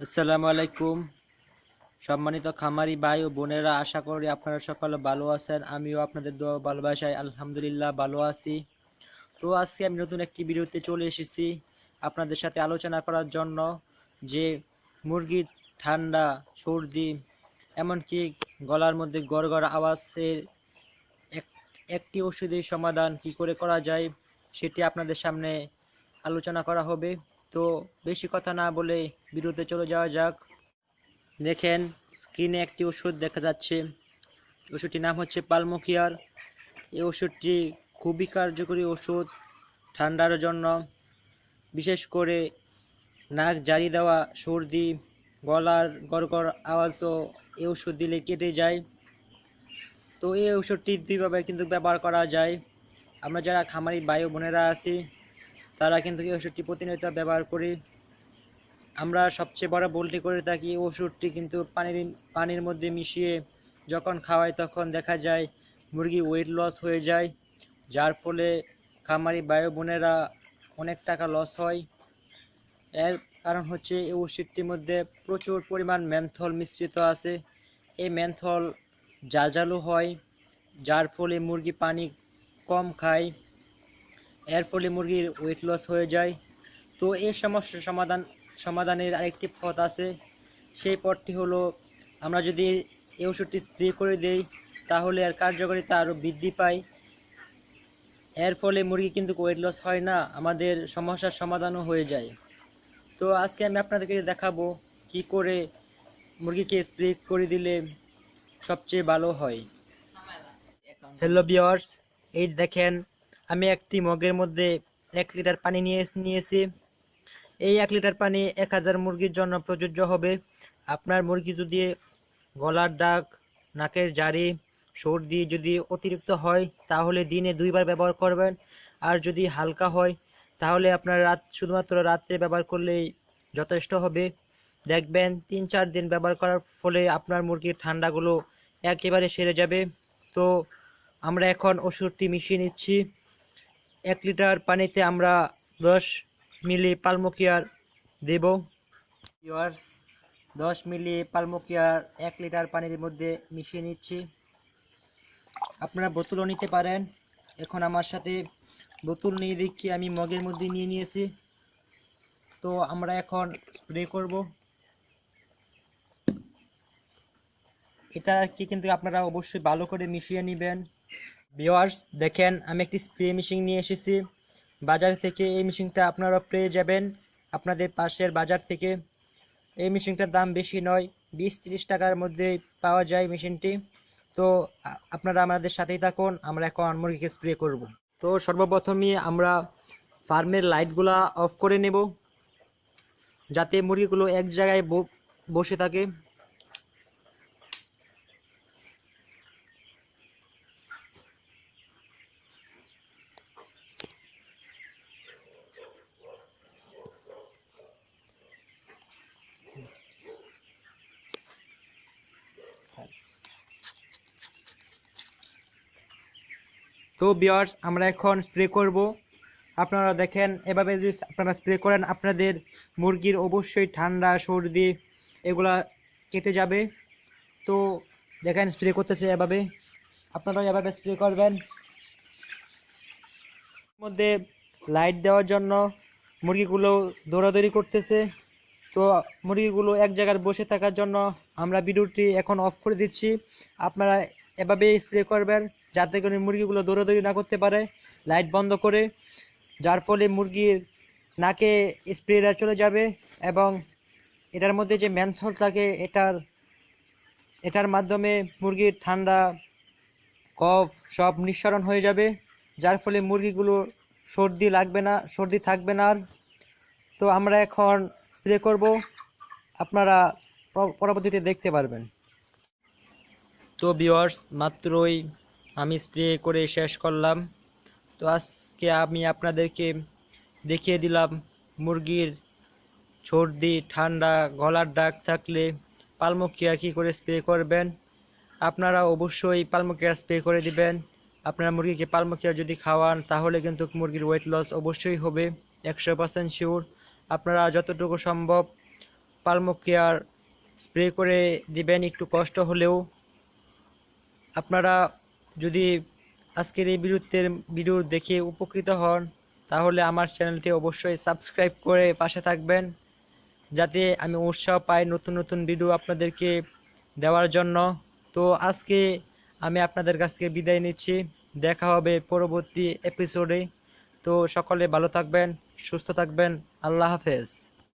আসসালামু আলাইকুম। সম্মানিত খামারি ভাই ও বোনেরা, আশা করি আপনারা সকলে ভালো আছেন। আমিও আপনাদের দোয়া ভালোবাসায় আলহামদুলিল্লাহ ভালো আছি। তো আজকে আমি নতুন একটি ভিডিওতে চলে এসেছি আপনাদের সাথে আলোচনা করার জন্য যে মুরগির ঠান্ডা, সর্দি, এমনকি গলার মধ্যে গড় গড় আওয়াজের এক- একটি ওষুধের সমাধান কি করে করা যায় সেটি আপনাদের সামনে আলোচনা করা হবে। তো বেশি কথা না বলে ভিডিওতে চলে যাওয়া যাক। দেখেন, স্ক্রিনে একটি ওষুধ দেখা যাচ্ছে। ওষুধটির নাম হচ্ছে পালমোকিয়ার। এই ওষুধটি খুবই কার্যকরী ওষুধ, ঠান্ডার জন্য। বিশেষ করে নাক জারি দেওয়া, সর্দি, গলার গড়গড় আওয়াজও এই ওষুধ দিলে কেটে যায়। তো এই ওষুধটি দুইভাবে কিন্তু ব্যবহার করা যায়। আমরা যারা খামারি ও বোনেরা আছি তারা কিন্তু এই ওষুধটি প্রতিনিয়ত ব্যবহার করি। আমরা সবচেয়ে বড় ভুলটি করে থাকি, ওষুধটি কিন্তু পানির পানির মধ্যে মিশিয়ে যখন খাওয়াই তখন দেখা যায় মুরগি ওয়েট লস হয়ে যায়, যার ফলে খামারি বায়ু বোনেরা অনেক টাকা লস হয়। এর কারণ হচ্ছে এই ওষুধটির মধ্যে প্রচুর পরিমাণ ম্যানথল মিশ্রিত আছে। এই ম্যানথল জাজালো হয়, যার ফলে মুরগি পানি কম খায়। এর ফলে মুরগির ওয়েট লস হয়ে যায়। তো এই সমস্যার সমাধান, সমাধানের আরেকটি পথ আছে। সেই পথটি হলো, আমরা যদি এই ওষুধটি স্প্রে করে দেই, তাহলে এর কার্যকারিতা আরও বৃদ্ধি পায়। এর ফলে মুরগি কিন্তু ওয়েট লস হয় না, আমাদের সমস্যার সমাধানও হয়ে যায়। তো আজকে আমি আপনাদেরকে দেখাবো, কি করে মুরগিকে স্প্রে করে দিলে সবচেয়ে ভালো হয়। হ্যালো বিয়ার্স এই দেখেন আমি একটি মগের মধ্যে এক লিটার পানি নিয়ে নিয়েছি। এই এক লিটার পানি এক হাজার মুরগির জন্য প্রযোজ্য হবে। আপনার মুরগি যদি গলার ডাক নাকের জারি, সর্দি যদি অতিরিক্ত হয়, তাহলে দিনে দুইবার ব্যবহার করবেন। আর যদি হালকা হয়, তাহলে আপনার রাত, শুধুমাত্র রাত্রে ব্যবহার করলেই যথেষ্ট হবে। দেখবেন তিন চার দিন ব্যবহার করার ফলে আপনার মুরগির ঠান্ডাগুলো একেবারে সেরে যাবে। তো আমরা এখন ওষুধটি মিশিয়ে নিচ্ছি। এক লিটার পানিতে আমরা দশ মিলি পালমোকিয়ার দেব। ভিউয়ার্স দশ মিলি পালমোকিয়ার এক লিটার পানির মধ্যে মিশিয়ে নিচ্ছি। আপনারা বোতলও নিতে পারেন। এখন আমার সাথে বোতল নিয়ে দেখি, আমি মগের মধ্যে নিয়ে নিয়েছি। তো আমরা এখন স্প্রে করব। এটা কি কিন্তু আপনারা অবশ্যই ভালো করে মিশিয়ে নেবেন। ভিওয়ার্স দেখেন, আমি একটি স্প্রে মেশিন নিয়ে এসেছি। বাজার থেকে এই মেশিনটা আপনারা পেয়ে যাবেন। আপনাদের পাশের বাজার থেকে। এই মেশিনটার দাম বেশি নয় বিশ তিরিশ টাকার মধ্যে পাওয়া যায় মেশিনটি তো আপনারা আমাদের সাথেই থাকুন, আমরা এখন মুরগিকে স্প্রে করব। তো সর্বপ্রথমে আমরা ফার্মের লাইটগুলা অফ করে নেব। যাতে মুরগিগুলো এক জায়গায় বসে থাকে। তো বিয়ার্স আমরা এখন স্প্রে করব। আপনারা দেখেন, এভাবে যদি আপনারা স্প্রে করেন, আপনাদের মুরগির অবশ্যই ঠান্ডা, সর্দি এগুলা কেটে যাবে। তো দেখেন স্প্রে করতেছে এভাবে। আপনারা এভাবে স্প্রে করবেন। মধ্যে লাইট দেওয়ার জন্য মুরগিগুলো দৌড়াদৌড়ি করতেছে। তো মুরগিগুলো এক জায়গায় বসে থাকার জন্য আমরা ভিডিওটি এখন অফ করে দিচ্ছি। আপনারা এভাবেই স্প্রে করবেন। যাতে করে মুরগিগুলো দৌড়াদৌড়ি না করতে পারে, লাইট বন্ধ করে, যার ফলে মুরগির নাকে স্প্রেটা চলে যাবে এবং এটার মধ্যে যে ম্যানথল থাকে, এটার এটার মাধ্যমে মুরগির ঠান্ডা, কফ সব নিঃসরণ হয়ে যাবে, যার ফলে মুরগিগুলো সর্দি লাগবে না, সর্দি থাকবে না আর। তো আমরা এখন স্প্রে করব, আপনারা পরবর্তীতে দেখতে পারবেন। তো ভিউয়ার্স মাত্রই আমি স্প্রে করে শেষ করলাম। তো আজকে আমি আপনাদেরকে দেখিয়ে দিলাম মুরগির সর্দি, ঠান্ডা, গলার ডাক থাকলে পালমুকিয়া কী করে স্প্রে করবেন? আপনারা অবশ্যই পালমুকিয়া স্প্রে করে দিবেন। আপনারা মুরগিকে পালমুকিয়া যদি খাওয়ান, তাহলে কিন্তু মুরগির ওয়েট লস অবশ্যই হবে, একশো পার্সেন্ট শিওর আপনারা যতটুকু সম্ভব পালমোকিয়ার স্প্রে করে দিবেন, একটু কষ্ট হলেও। আপনারা যদি আজকের এই বিরুদ্ধের ভিডিও দেখে উপকৃত হন, তাহলে আমার চ্যানেলটি অবশ্যই সাবস্ক্রাইব করে পাশে থাকবেন, যাতে আমি উৎসাহ পাই নতুন নতুন ভিডিও আপনাদেরকে দেওয়ার জন্য। তো আজকে আমি আপনাদের কাছ থেকে বিদায় নিচ্ছি। দেখা হবে পরবর্তী এপিসোডে তো সকলে ভালো থাকবেন, সুস্থ থাকবেন। আল্লাহ হাফেজ।